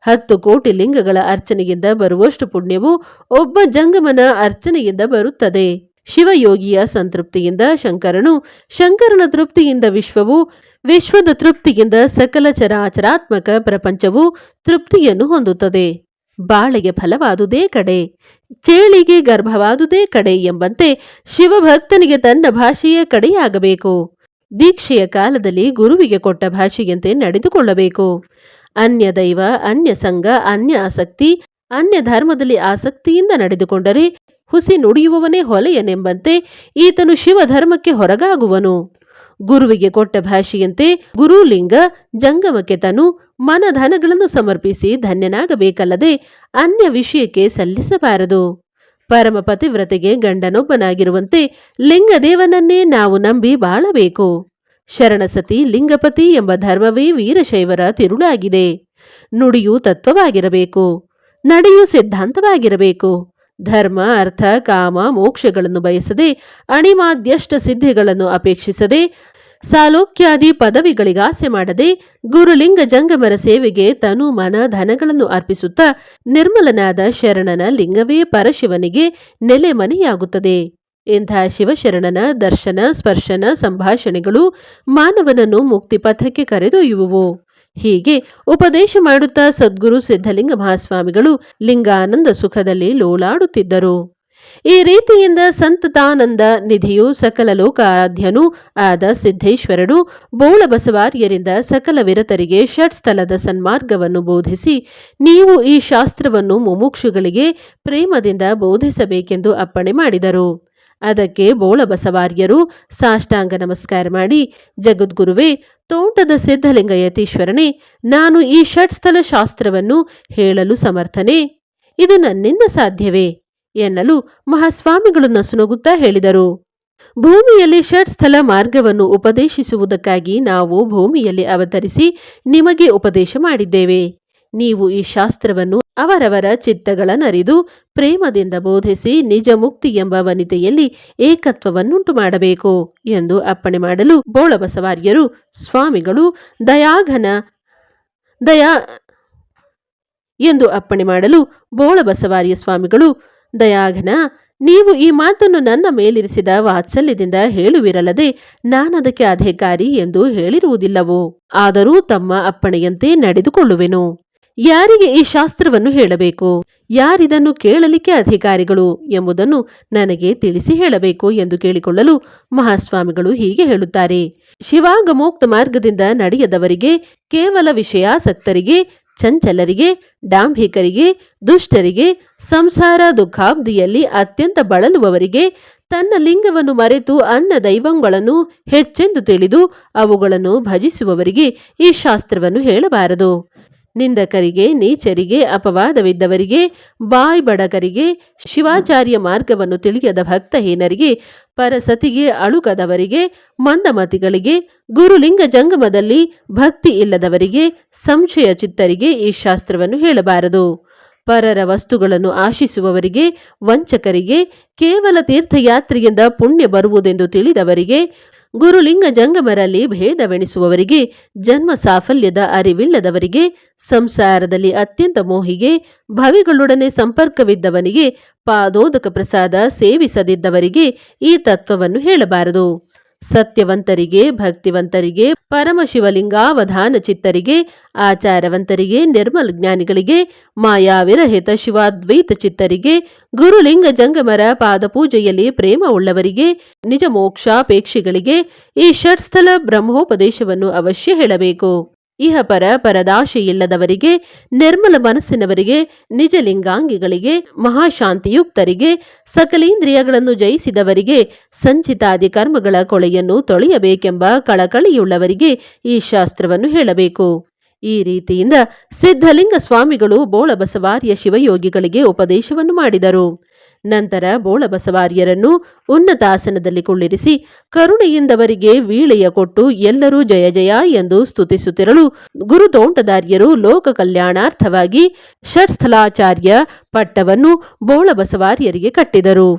ಹತ್ತು ಕೋಟಿ ಲಿಂಗಗಳ ಅರ್ಚನೆಯಿಂದ ಬರುವಷ್ಟು ಪುಣ್ಯವು ಒಬ್ಬ ಜಂಗಮನ ಅರ್ಚನೆಯಿಂದ ಬರುತ್ತದೆ. ಶಿವಯೋಗಿಯ ಸಂತೃಪ್ತಿಯಿಂದ ಶಂಕರನು ಶಂಕರನ ತೃಪ್ತಿಯಿಂದ ವಿಶ್ವವು, ವಿಶ್ವದ ತೃಪ್ತಿಯಿಂದ ಸಕಲ ಚರಾಚರಾತ್ಮಕ ಪ್ರಪಂಚವು ತೃಪ್ತಿಯನ್ನು ಹೊಂದುತ್ತದೆ. ಬಾಳೆಗೆ ಫಲವಾದುದೇ ಕಡೆ, ಚೇಳಿಗೆ ಗರ್ಭವಾದುದೇ ಕಡೆ ಎಂಬಂತೆ ಶಿವಭಕ್ತನಿಗೆ ತನ್ನ ಭಾಷೆಯ ಕಡೆಯಾಗಬೇಕು. ದೀಕ್ಷೆಯ ಕಾಲದಲ್ಲಿ ಗುರುವಿಗೆ ಕೊಟ್ಟ ಭಾಷೆಯಂತೆ ನಡೆದುಕೊಳ್ಳಬೇಕು. ಅನ್ಯ ದೈವ ಅನ್ಯ ಸಂಘ ಅನ್ಯ ಆಸಕ್ತಿ ಅನ್ಯ ಧರ್ಮದಲ್ಲಿ ಆಸಕ್ತಿಯಿಂದ ನಡೆದುಕೊಂಡರೆ ಹುಸಿ ನುಡಿಯುವವನೇ ಹೊಲೆಯನೆಂಬಂತೆ ಈತನು ಶಿವಧರ್ಮಕ್ಕೆ ಹೊರಗಾಗುವನು. ಗುರುವಿಗೆ ಕೊಟ್ಟ ಭಾಷೆಯಂತೆ ಗುರುಲಿಂಗ ಜಂಗಮಕ್ಕೆ ತನು ಮನಧನಗಳನ್ನು ಸಮರ್ಪಿಸಿ ಧನ್ಯನಾಗಬೇಕಲ್ಲದೆ ಅನ್ಯ ವಿಷಯಕ್ಕೆ ಸಲ್ಲಿಸಬಾರದು. ಪರಮ ಪತಿವ್ರತೆಗೆ ಗಂಡನೊಬ್ಬನಾಗಿರುವಂತೆ ಲಿಂಗದೇವನನ್ನೇ ನಾವು ನಂಬಿ ಬಾಳಬೇಕು. ಶರಣಸತಿ ಲಿಂಗಪತಿ ಎಂಬ ಧರ್ಮವೇ ವೀರಶೈವರ ತಿರುಳಾಗಿದೆ. ನುಡಿಯು ತತ್ವವಾಗಿರಬೇಕು. ನಡೆಯು ಸಿದ್ಧಾಂತವಾಗಿರಬೇಕು. ಧರ್ಮ, ಅರ್ಥ, ಕಾಮ, ಮೋಕ್ಷಗಳನ್ನು ಬಯಸದೆ ಅಣಿಮಾದ್ಯಷ್ಟ ಸಿದ್ಧಿಗಳನ್ನು ಅಪೇಕ್ಷಿಸದೆ ಸಾಲೋಕ್ಯಾದಿ ಪದವಿಗಳಿಗಾಸೆ ಮಾಡದೆ ಗುರುಲಿಂಗ ಜಂಗಮರ ಸೇವೆಗೆ ತನು ಮನ ಧನಗಳನ್ನು ಅರ್ಪಿಸುತ್ತಾ ನಿರ್ಮಲನಾದ ಶರಣನ ಲಿಂಗವೇ ಪರಶಿವನಿಗೆ ನೆಲೆ ಮನೆಯಾಗುತ್ತದೆ. ಇಂಥ ಶಿವಶರಣನ ದರ್ಶನ, ಸ್ಪರ್ಶನ, ಸಂಭಾಷಣೆಗಳು ಮಾನವನನ್ನು ಮುಕ್ತಿಪಥಕ್ಕೆ ಕರೆದೊಯ್ಯುವುವು. ಹೀಗೆ ಉಪದೇಶ ಮಾಡುತ್ತಾ ಸದ್ಗುರು ಸಿದ್ಧಲಿಂಗ ಮಹಾಸ್ವಾಮಿಗಳು ಲಿಂಗಾನಂದ ಸುಖದಲ್ಲಿ ಲೋಲಾಡುತ್ತಿದ್ದರು. ಈ ರೀತಿಯಿಂದ ಸಂತತಾನಂದ ನಿಧಿಯು ಸಕಲ ಲೋಕಾರಾಧ್ಯನೂ ಆದ ಸಿದ್ದೇಶ್ವರನು ಬೋಳಬಸವಾರ್ಯರಿಂದ ಸಕಲ ವಿರತರಿಗೆ ಷಟ್ಸ್ಥಲದ ಸನ್ಮಾರ್ಗವನ್ನು ಬೋಧಿಸಿ, ನೀವು ಈ ಶಾಸ್ತ್ರವನ್ನು ಮುಮುಕ್ಷುಗಳಿಗೆ ಪ್ರೇಮದಿಂದ ಬೋಧಿಸಬೇಕೆಂದು ಅಪ್ಪಣೆ ಮಾಡಿದರು. ಅದಕ್ಕೆ ಬೋಳಬಸವಾರ್ಯರು ಸಾಷ್ಟಾಂಗ ನಮಸ್ಕಾರ ಮಾಡಿ, ಜಗದ್ಗುರುವೇ, ತೋಟದ ಸಿದ್ಧಲಿಂಗ ಯತೀಶ್ವರನೇ, ನಾನು ಈ ಷಟ್ಸ್ಥಲ ಶಾಸ್ತ್ರವನ್ನು ಹೇಳಲು ಸಮರ್ಥನೆ. ಇದು ನನ್ನಿಂದ ಸಾಧ್ಯವೇ? ಎನ್ನಲು ಮಹಾಸ್ವಾಮಿಗಳು ನಸುನಗುತ್ತಾ ಹೇಳಿದರು. ಭೂಮಿಯಲ್ಲಿ ಷಟ್ ಸ್ಥಳ ಮಾರ್ಗವನ್ನು ಉಪದೇಶಿಸುವುದಕ್ಕಾಗಿ ನಾವು ಭೂಮಿಯಲ್ಲಿ ಅವತರಿಸಿ ನಿಮಗೆ ಉಪದೇಶ ಮಾಡಿದ್ದೇವೆ. ನೀವು ಈ ಶಾಸ್ತ್ರವನ್ನು ಅವರವರ ಚಿತ್ತಗಳನ್ನರಿದು ಪ್ರೇಮದಿಂದ ಬೋಧಿಸಿ ನಿಜ ಮುಕ್ತಿ ಎಂಬ ವನಿತೆಯಲ್ಲಿ ಏಕತ್ವವನ್ನುಂಟು ಮಾಡಬೇಕು ಎಂದು ಅಪ್ಪಣೆ ಮಾಡಲು ಬೋಳಬಸವಾರ್ಯರು, ಸ್ವಾಮಿಗಳು ದಯಾಘನ, ದಯಾ ಎಂದು ಅಪ್ಪಣೆ ಮಾಡಲು ಬೋಳಬಸವಾರ್ಯ ಸ್ವಾಮಿಗಳು ದಯಾಘನ, ನೀವು ಈ ಮಾತನ್ನು ನನ್ನ ಮೇಲಿರಿಸಿದ ವಾತ್ಸಲ್ಯದಿಂದ ಹೇಳುವಿರಲ್ಲದೆ ನಾನದಕ್ಕೆ ಅಧಿಕಾರಿ ಎಂದು ಹೇಳಿರುವುದಿಲ್ಲವೋ? ಆದರೂ ತಮ್ಮ ಅಪ್ಪಣೆಯಂತೆ ನಡೆದುಕೊಳ್ಳುವೆನು. ಯಾರಿಗೆ ಈ ಶಾಸ್ತ್ರವನ್ನು ಹೇಳಬೇಕು? ಯಾರಿದನ್ನು ಕೇಳಲಿಕ್ಕೆ ಅಧಿಕಾರಿಗಳು ಎಂಬುದನ್ನು ನನಗೆ ತಿಳಿಸಿ ಹೇಳಬೇಕು ಎಂದು ಕೇಳಿಕೊಳ್ಳಲು ಮಹಾಸ್ವಾಮಿಗಳು ಹೀಗೆ ಹೇಳುತ್ತಾರೆ. ಶಿವಾಗಮೋಕ್ತ ಮಾರ್ಗದಿಂದ ನಡೆಯದವರಿಗೆ ಕೇವಲ ವಿಷಯಾಸಕ್ತರಿಗೆ ಚಂಚಲರಿಗೆ, ಡಾಂಭಿಕರಿಗೆ, ದುಷ್ಟರಿಗೆ, ಸಂಸಾರ ದುಃಖಾಬ್ದಿಯಲ್ಲಿ ಅತ್ಯಂತ ಬಳಲುವವರಿಗೆ ತನ್ನ ಲಿಂಗವನ್ನು ಮರೆತು ಅನ್ನ ದೈವಗಳನ್ನು ಹೆಚ್ಚೆಂದು ತಿಳಿದು ಅವುಗಳನ್ನು ಭಜಿಸುವವರಿಗೆ ಈ ಶಾಸ್ತ್ರವನ್ನು ಹೇಳಬಾರದು. ನಿಂದಕರಿಗೆ, ನೀಚರಿಗೆ, ಅಪವಾದವಿದ್ದವರಿಗೆ, ಬಾಯ್ ಬಡಕರಿಗೆ ಶಿವಾಚಾರ್ಯ ಮಾರ್ಗವನ್ನು ತಿಳಿಯದ ಭಕ್ತಹೀನರಿಗೆ ಪರಸತಿಗೆ ಅಳುಕದವರಿಗೆ, ಮಂದಮತಿಗಳಿಗೆ, ಗುರುಲಿಂಗ ಜಂಗಮದಲ್ಲಿ ಭಕ್ತಿ ಇಲ್ಲದವರಿಗೆ, ಸಂಶಯ ಚಿತ್ತರಿಗೆ ಈ ಶಾಸ್ತ್ರವನ್ನು ಹೇಳಬಾರದು. ಪರರ ವಸ್ತುಗಳನ್ನು ಆಶಿಸುವವರಿಗೆ, ವಂಚಕರಿಗೆ, ಕೇವಲ ತೀರ್ಥಯಾತ್ರೆಯಿಂದ ಪುಣ್ಯ ಬರುವುದೆಂದು ತಿಳಿದವರಿಗೆ ಗುರುಲಿಂಗ ಜಂಗಮರಲ್ಲಿ ಭೇದವೆಣಿಸುವವರಿಗೆ, ಜನ್ಮ ಸಾಫಲ್ಯದ ಅರಿವಿಲ್ಲದವರಿಗೆ, ಸಂಸಾರದಲ್ಲಿ ಅತ್ಯಂತ ಮೋಹಿಗೆ, ಭವಿಗಳೊಡನೆ ಸಂಪರ್ಕವಿದ್ದವನಿಗೆ, ಪಾದೋದಕ ಪ್ರಸಾದ ಸೇವಿಸದಿದ್ದವರಿಗೆ ಈ ತತ್ವವನ್ನು ಹೇಳಬಾರದು. ಸತ್ಯವಂತರಿಗೆ, ಭಕ್ತಿವಂತರಿಗೆ ಪರಮಶಿವಲಿಂಗಾವಧಾನ ಚಿತ್ತರಿಗೆ, ಆಚಾರವಂತರಿಗೆ, ನಿರ್ಮಲ ಜ್ಞಾನಿಗಳಿಗೆ ಮಾಯಾವಿರಹಿತ ಶಿವಾದ್ವೈತ ಚಿತ್ತರಿಗೆ, ಗುರುಲಿಂಗ ಜಂಗಮರ ಪಾದಪೂಜೆಯಲ್ಲಿ ಪ್ರೇಮ ಉಳ್ಳವರಿಗೆ, ನಿಜ ಮೋಕ್ಷಾಪೇಕ್ಷಿಗಳಿಗೆ ಈ ಷಟ್ಸ್ಥಲ ಬ್ರಹ್ಮೋಪದೇಶವನ್ನು ಅವಶ್ಯ ಹೇಳಬೇಕು. ಇಹಪರ ಪರದಾಶೆಯಿಲ್ಲದವರಿಗೆ, ನಿರ್ಮಲ ಮನಸ್ಸಿನವರಿಗೆ, ನಿಜಲಿಂಗಾಂಗಿಗಳಿಗೆ, ಮಹಾಶಾಂತಿಯುಕ್ತರಿಗೆ, ಸಕಲೇಂದ್ರಿಯಗಳನ್ನು ಜಯಿಸಿದವರಿಗೆ, ಸಂಚಿತಾದಿ ಕರ್ಮಗಳ ಕೊಳೆಯನ್ನು ತೊಳೆಯಬೇಕೆಂಬ ಕಳಕಳಿಯುಳ್ಳವರಿಗೆ ಈ ಶಾಸ್ತ್ರವನ್ನು ಹೇಳಬೇಕು. ಈ ರೀತಿಯಿಂದ ಸಿದ್ಧಲಿಂಗ ಸ್ವಾಮಿಗಳು ಬೋಳಬಸವಾರ್ಯ ಶಿವಯೋಗಿಗಳಿಗೆ ಉಪದೇಶವನ್ನು ಮಾಡಿದರು. ನಂತರ ಬೋಳಬಸವಾರ್ಯರನ್ನು ಉನ್ನತಾಸನದಲ್ಲಿ ಕುಳ್ಳಿರಿಸಿ ಕರುಣೆಯಿಂದವರಿಗೆ ವೀಳೆಯ ಕೊಟ್ಟು ಎಲ್ಲರೂ ಜಯ ಜಯ ಎಂದು ಸ್ತುತಿಸುತ್ತಿರಲು ಗುರು ತೋಂಟದಾರ್ಯರು ಲೋಕ ಕಲ್ಯಾಣಾರ್ಥವಾಗಿ ಷಟ್ಸ್ಥಲಾಚಾರ್ಯ ಪಟ್ಟವನ್ನು ಬೋಳಬಸವಾರ್ಯರಿಗೆ ಕಟ್ಟಿದರು.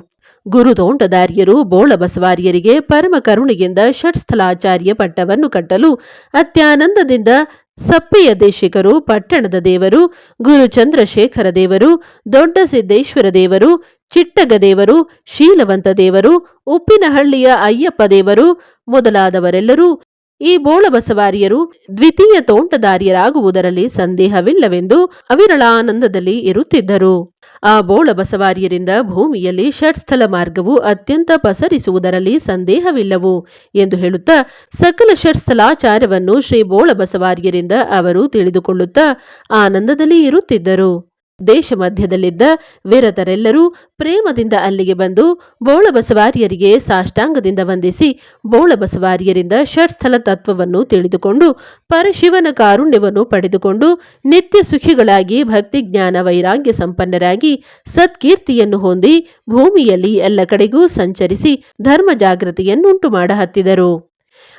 ಗುರು ತೋಂಟದಾರ್ಯರು ಬೋಳಬಸವಾರ್ಯರಿಗೆ ಪರಮ ಕರುಣೆಯಿಂದ ಷಟ್ಸ್ಥಲಾಚಾರ್ಯ ಪಟ್ಟವನ್ನು ಕಟ್ಟಲು ಅತ್ಯಾನಂದದಿಂದ ಸಪ್ಪೆಯ ದೇಶಿಕರು, ಪಟ್ಟಣದ ದೇವರು ಗುರು ಚಂದ್ರಶೇಖರ ದೇವರು, ದೊಡ್ಡ ಸಿದ್ದೇಶ್ವರ ದೇವರು ಚಿಟ್ಟಗ ದೇವರು ಶೀಲವಂತ ದೇವರು ಉಪ್ಪಿನಹಳ್ಳಿಯ ಅಯ್ಯಪ್ಪ ದೇವರು ಮೊದಲಾದವರೆಲ್ಲರೂ ಈ ಬೋಳಬಸವಾರಿಯರು ದ್ವಿತೀಯ ತೋಂಟದಾರ್ಯರಾಗುವುದರಲ್ಲಿ ಸಂದೇಹವಿಲ್ಲವೆಂದು ಅವಿರಳಾನಂದದಲ್ಲಿ ಇರುತ್ತಿದ್ದರು. ಆ ಬೋಳಬಸವಾರಿಯರಿಂದ ಭೂಮಿಯಲ್ಲಿ ಷಟ್ಸ್ಥಲ ಮಾರ್ಗವು ಅತ್ಯಂತ ಪಸರಿಸುವುದರಲ್ಲಿ ಸಂದೇಹವಿಲ್ಲವು ಎಂದು ಹೇಳುತ್ತಾ ಸಕಲ ಷಟ್ಸ್ಥಲಾಚಾರವನ್ನು ಶ್ರೀ ಬೋಳಬಸವಾರಿಯರಿಂದ ಅವರು ತಿಳಿದುಕೊಳ್ಳುತ್ತಾ ಆನಂದದಲ್ಲಿ ಇರುತ್ತಿದ್ದರು. ದೇಶ ಮಧ್ಯದಲ್ಲಿದ್ದ ವಿರತರೆಲ್ಲರೂ ಪ್ರೇಮದಿಂದ ಅಲ್ಲಿಗೆ ಬಂದು ಬೋಳಬಸವಾರಿಯರಿಗೆ ಸಾಷ್ಟಾಂಗದಿಂದ ವಂದಿಸಿ ಬೋಳಬಸವಾರಿಯರಿಂದ ಷಟ್ಸ್ಥಲ ತತ್ವವನ್ನು ತಿಳಿದುಕೊಂಡು ಪರಶಿವನ ಕಾರುಣ್ಯವನ್ನು ಪಡೆದುಕೊಂಡು ನಿತ್ಯ ಸುಖಿಗಳಾಗಿ ಭಕ್ತಿ ಜ್ಞಾನ ವೈರಾಗ್ಯ ಸಂಪನ್ನರಾಗಿ ಸತ್ಕೀರ್ತಿಯನ್ನು ಹೊಂದಿ ಭೂಮಿಯಲ್ಲಿ ಎಲ್ಲ ಕಡೆಗೂ ಸಂಚರಿಸಿ ಧರ್ಮ ಜಾಗೃತಿಯನ್ನುಂಟು ಮಾಡಹತ್ತಿದರು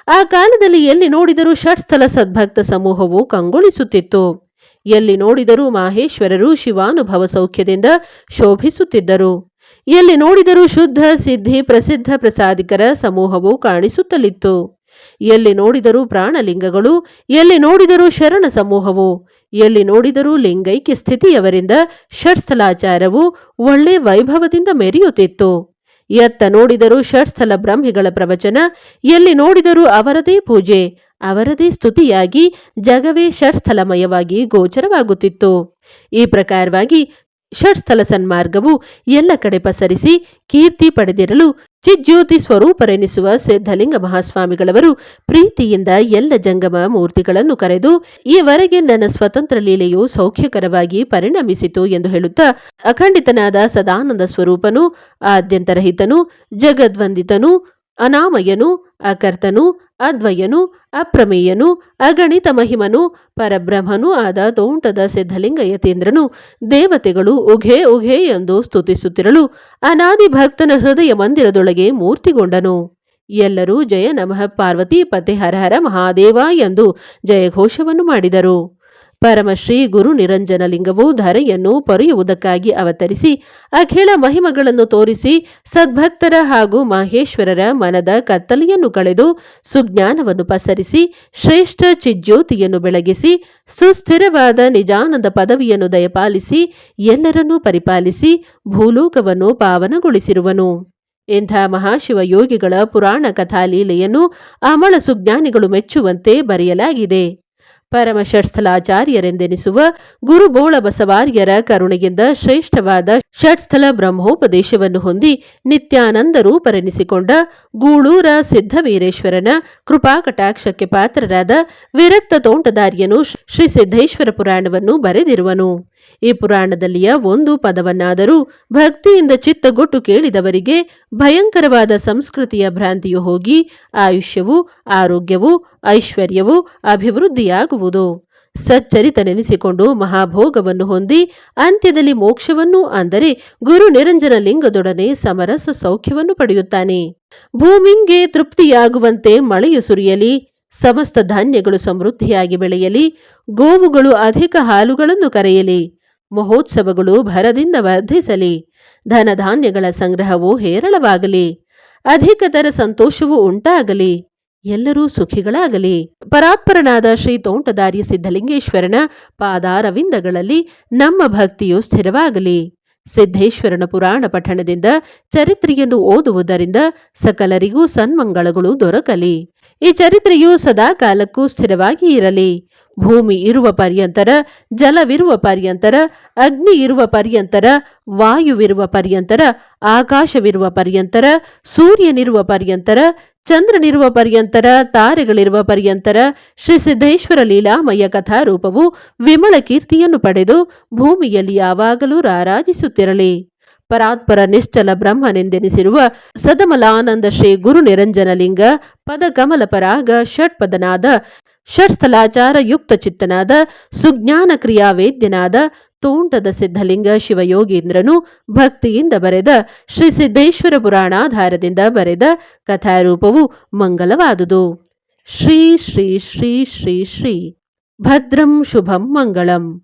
ಆ ಕಾಲದಲ್ಲಿ ಎಲ್ಲಿ ನೋಡಿದರೂ ಷಟ್ಸ್ಥಲ ಸದ್ಭಕ್ತ ಸಮೂಹವು ಕಂಗೊಳಿಸುತ್ತಿತ್ತು. ಎಲ್ಲಿ ನೋಡಿದರೂ ಮಾಹೇಶ್ವರರು ಶಿವಾನುಭವ ಸೌಖ್ಯದಿಂದ ಶೋಭಿಸುತ್ತಿದ್ದರು. ಎಲ್ಲಿ ನೋಡಿದರೂ ಶುದ್ಧ, ಸಿದ್ಧಿ, ಪ್ರಸಿದ್ಧ ಪ್ರಸಾದಿಕರ ಸಮೂಹವು ಕಾಣಿಸುತ್ತಲಿತ್ತು. ಎಲ್ಲಿ ನೋಡಿದರೂ ಪ್ರಾಣಲಿಂಗಗಳು, ಎಲ್ಲಿ ನೋಡಿದರೂ ಶರಣ ಸಮೂಹವು, ಎಲ್ಲಿ ನೋಡಿದರೂ ಲಿಂಗೈಕ್ಯ ಸ್ಥಿತಿಯವರಿಂದ ಷಟ್ಸ್ಥಲಾಚಾರವು ಒಳ್ಳೆ ವೈಭವದಿಂದ ಮೆರೆಯುತ್ತಿತ್ತು. ಎತ್ತ ನೋಡಿದರೂ ಷಟ್ಸ್ಥಲ ಬ್ರಹ್ಮಿಗಳ ಪ್ರವಚನ, ಎಲ್ಲಿ ನೋಡಿದರೂ ಅವರದೇ ಪೂಜೆ ಅವರದೇ ಸ್ತುತಿಯಾಗಿ ಜಗವೇ ಷಟ್ಸ್ಥಲಮಯವಾಗಿ ಗೋಚರವಾಗುತ್ತಿತ್ತು. ಈ ಪ್ರಕಾರವಾಗಿ ಷಟ್ಸ್ಥಲ ಸನ್ಮಾರ್ಗವು ಎಲ್ಲ ಕಡೆ ಪಸರಿಸಿ ಕೀರ್ತಿ ಪಡೆದಿರಲು ಚಿಜ್ಯೋತಿ ಸ್ವರೂಪರೆನಿಸುವ ಸಿದ್ಧಲಿಂಗ ಮಹಾಸ್ವಾಮಿಗಳವರು ಪ್ರೀತಿಯಿಂದ ಎಲ್ಲ ಜಂಗಮ ಮೂರ್ತಿಗಳನ್ನು ಕರೆದು, ಈವರೆಗೆ ನನ್ನ ಸ್ವತಂತ್ರ ಲೀಲೆಯು ಸೌಖ್ಯಕರವಾಗಿ ಪರಿಣಮಿಸಿತು ಎಂದು ಹೇಳುತ್ತಾ, ಅಖಂಡಿತನಾದ ಸದಾನಂದ ಸ್ವರೂಪನು, ಆದ್ಯಂತರಹಿತನು, ಜಗದ್ವಂದಿತನು ಅನಾಮಯನು, ಅಕರ್ತನು, ಅದ್ವಯನು, ಅಪ್ರಮೇಯನು, ಅಗಣಿತ ಮಹಿಮನು, ಪರಬ್ರಹ್ಮನು ಆದ ತೋಂಟದ ಸಿದ್ಧಲಿಂಗ ಯತೀಂದ್ರನು, ದೇವತೆಗಳು ಉಘೇ ಉಘೇ ಎಂದು ಸ್ತುತಿಸುತ್ತಿರಲು ಅನಾದಿ ಭಕ್ತನ ಹೃದಯ ಮಂದಿರದೊಳಗೆ ಮೂರ್ತಿಗೊಂಡನು. ಎಲ್ಲರೂ ಜಯ ನಮಃ ಪಾರ್ವತಿ ಪತೆ ಹರಹರ ಹರ ಮಹಾದೇವ ಎಂದು ಜಯಘೋಷವನ್ನು ಮಾಡಿದರು. ಪರಮಶ್ರೀ ಗುರು ನಿರಂಜನ ಲಿಂಗವು ಧರೆಯನ್ನು ಪೊರೆಯುವುದಕ್ಕಾಗಿ ಅವತರಿಸಿ ಅಖಿಳ ಮಹಿಮಗಳನ್ನು ತೋರಿಸಿ ಸದ್ಭಕ್ತರ ಹಾಗೂ ಮಹೇಶ್ವರರ ಮನದ ಕತ್ತಲೆಯನ್ನು ಕಳೆದು ಸುಜ್ಞಾನವನ್ನು ಪಸರಿಸಿ ಶ್ರೇಷ್ಠ ಚಿಜ್ಯೋತಿಯನ್ನು ಬೆಳಗಿಸಿ ಸುಸ್ಥಿರವಾದ ನಿಜಾನಂದ ಪದವಿಯನ್ನು ದಯಪಾಲಿಸಿ ಎಲ್ಲರನ್ನೂ ಪರಿಪಾಲಿಸಿ ಭೂಲೋಕವನ್ನು ಪಾವನಗೊಳಿಸಿರುವನು. ಇಂಥ ಮಹಾಶಿವ ಯೋಗಿಗಳ ಪುರಾಣ ಕಥಾಲೀಲೆಯನ್ನು ಅಮಳ ಸುಜ್ಞಾನಿಗಳು ಮೆಚ್ಚುವಂತೆ ಬರೆಯಲಾಗಿದೆ. ಪರಮ ಗುರು ಬೋಳ ಬಸವಾರ್ಯರ ಕರುಣೆಯಿಂದ ಶ್ರೇಷ್ಠವಾದ ಷಟ್ಸ್ಥಲ ಬ್ರಹ್ಮೋಪದೇಶವನ್ನು ಹೊಂದಿ ನಿತ್ಯಾನಂದ ರೂಪರೆನಿಸಿಕೊಂಡ ಗೂಳೂರ ಸಿದ್ಧವೀರೇಶ್ವರನ ಕೃಪಾಕಟಾಕ್ಷಕ್ಕೆ ಪಾತ್ರರಾದ ವಿರಕ್ತ ತೋಂಟದಾರ್ಯನು ಶ್ರೀ ಸಿದ್ದೇಶ್ವರ ಪುರಾಣವನ್ನು ಬರೆದಿರುವನು. ಈ ಪುರಾಣದಲ್ಲಿಯ ಒಂದು ಪದವನ್ನಾದರೂ ಭಕ್ತಿಯಿಂದ ಚಿತ್ತಗೊಟ್ಟು ಕೇಳಿದವರಿಗೆ ಭಯಂಕರವಾದ ಸಂಸ್ಕೃತಿಯ ಭ್ರಾಂತಿಯು ಹೋಗಿ ಆಯುಷ್ಯವು, ಆರೋಗ್ಯವು, ಐಶ್ವರ್ಯವು ಅಭಿವೃದ್ಧಿಯಾಗುವುದು. ಸಚ್ಚರಿತನೆನಿಸಿಕೊಂಡು ಮಹಾಭೋಗವನ್ನು ಹೊಂದಿ ಅಂತ್ಯದಲ್ಲಿ ಮೋಕ್ಷವನ್ನು ಅಂದರೆ ಗುರು ನಿರಂಜನ ಲಿಂಗದೊಡನೆ ಸಮರಸ ಸೌಖ್ಯವನ್ನು ಪಡೆಯುತ್ತಾನೆ. ಭೂಮಿಂಗೆ ತೃಪ್ತಿಯಾಗುವಂತೆ ಮಳೆಯು ಸುರಿಯಲಿ ಸಮಸ್ತ ಧಾನ್ಯಗಳು ಸಮೃದ್ಧಿಯಾಗಿ ಬೆಳೆಯಲಿ, ಗೋವುಗಳು ಅಧಿಕ ಹಾಲುಗಳನ್ನು ಕರೆಯಲಿ, ಮಹೋತ್ಸವಗಳು ಭರದಿಂದ ವರ್ಧಿಸಲಿ, ಧನಧಾನ್ಯಗಳ ಸಂಗ್ರಹವು ಹೇರಳವಾಗಲಿ ಅಧಿಕತರ ಸಂತೋಷವು ಉಂಟಾಗಲಿ, ಎಲ್ಲರೂ ಸುಖಿಗಳಾಗಲಿ. ಪರಾತ್ಪರನಾದ ಶ್ರೀ ತೋಂಟದಾರ್ಯ ಸಿದ್ಧಲಿಂಗೇಶ್ವರನ ಪಾದಾರವಿಂದಗಳಲ್ಲಿ ನಮ್ಮ ಭಕ್ತಿಯು ಸ್ಥಿರವಾಗಲಿ. ಸಿದ್ದೇಶ್ವರನ ಪುರಾಣ ಪಠಣದಿಂದ ಚರಿತ್ರೆಯನ್ನು ಓದುವುದರಿಂದ ಸಕಲರಿಗೂ ಸನ್ಮಂಗಳಗಳು ದೊರಕಲಿ. ಈ ಚರಿತ್ರೆಯು ಸದಾ ಕಾಲಕ್ಕೂ ಸ್ಥಿರವಾಗಿ ಇರಲಿ. ಭೂಮಿ ಇರುವ ಪರ್ಯಂತರ, ಜಲವಿರುವ ಪರ್ಯಂತರ, ಅಗ್ನಿ ಇರುವ ಪರ್ಯಂತರ, ವಾಯುವಿರುವ ಪರ್ಯಂತರ, ಆಕಾಶವಿರುವ ಪರ್ಯಂತರ, ಸೂರ್ಯನಿರುವ ಪರ್ಯಂತರ, ಚಂದ್ರನಿರುವ ಪರ್ಯಂತರ, ತಾರೆಗಳಿರುವ ಪರ್ಯಂತರ, ಶ್ರೀ ಸಿದ್ದೇಶ್ವರ ಲೀಲಾಮಯ ಕಥಾರೂಪವು ವಿಮಳ ಕೀರ್ತಿಯನ್ನು ಪಡೆದು ಭೂಮಿಯಲ್ಲಿ ಯಾವಾಗಲೂ ರಾರಾಜಿಸುತ್ತಿರಲಿ. ಪರಾತ್ಪರ ನಿಶ್ಚಲ ಬ್ರಹ್ಮನೆಂದೆನಿಸಿರುವ ಸದಮಲಾನಂದ ಶ್ರೀ ಗುರು ನಿರಂಜನಲಿಂಗ ಪದ ಕಮಲ ಪರಾಗ ಷಟ್ಪದನಾದ ಷಟ್ಸ್ಥಲಾಚಾರ ಯುಕ್ತ ಚಿತ್ತನಾದ ಸುಜ್ಞಾನ ಕ್ರಿಯಾವೇದ್ಯನಾದ ತೋಂಟದ ಸಿದ್ಧಲಿಂಗ ಶಿವಯೋಗೀಂದ್ರನು ಭಕ್ತಿಯಿಂದ ಬರೆದ ಶ್ರೀ ಸಿದ್ದೇಶ್ವರ ಪುರಾಣಾಧಾರದಿಂದ ಬರೆದ ಕಥಾರೂಪವು ಮಂಗಲವಾದುದು. ಶ್ರೀ ಶ್ರೀ ಶ್ರೀ ಶ್ರೀ ಶ್ರೀ ಭದ್ರಂ ಶುಭಂ ಮಂಗಳಂ.